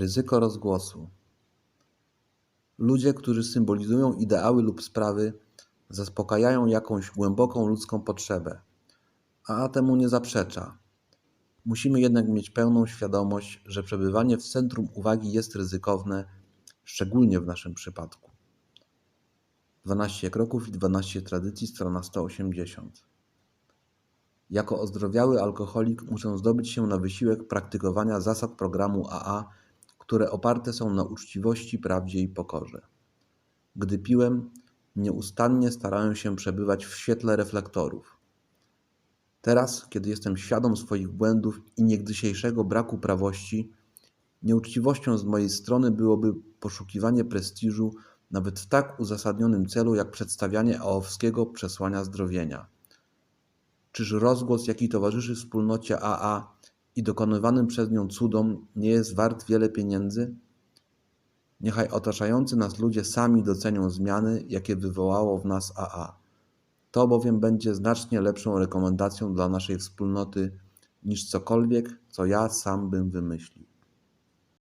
Ryzyko rozgłosu. Ludzie, którzy symbolizują ideały lub sprawy, zaspokajają jakąś głęboką ludzką potrzebę, a temu nie zaprzecza. Musimy jednak mieć pełną świadomość, że przebywanie w centrum uwagi jest ryzykowne, szczególnie w naszym przypadku. 12 kroków i 12 tradycji, strona 180. Jako ozdrowiały alkoholik muszę zdobyć się na wysiłek praktykowania zasad programu AA, które oparte są na uczciwości, prawdzie i pokorze. Gdy piłem, nieustannie starałem się przebywać w świetle reflektorów. Teraz, kiedy jestem świadom swoich błędów i niegdysiejszego braku prawości, nieuczciwością z mojej strony byłoby poszukiwanie prestiżu nawet w tak uzasadnionym celu jak przedstawianie aowskiego przesłania zdrowienia. Czyż rozgłos, jaki towarzyszy wspólnocie AA i dokonywanym przez nią cudom, nie jest wart wiele pieniędzy? Niechaj otaczający nas ludzie sami docenią zmiany, jakie wywołało w nas AA. To bowiem będzie znacznie lepszą rekomendacją dla naszej wspólnoty niż cokolwiek, co ja sam bym wymyślił.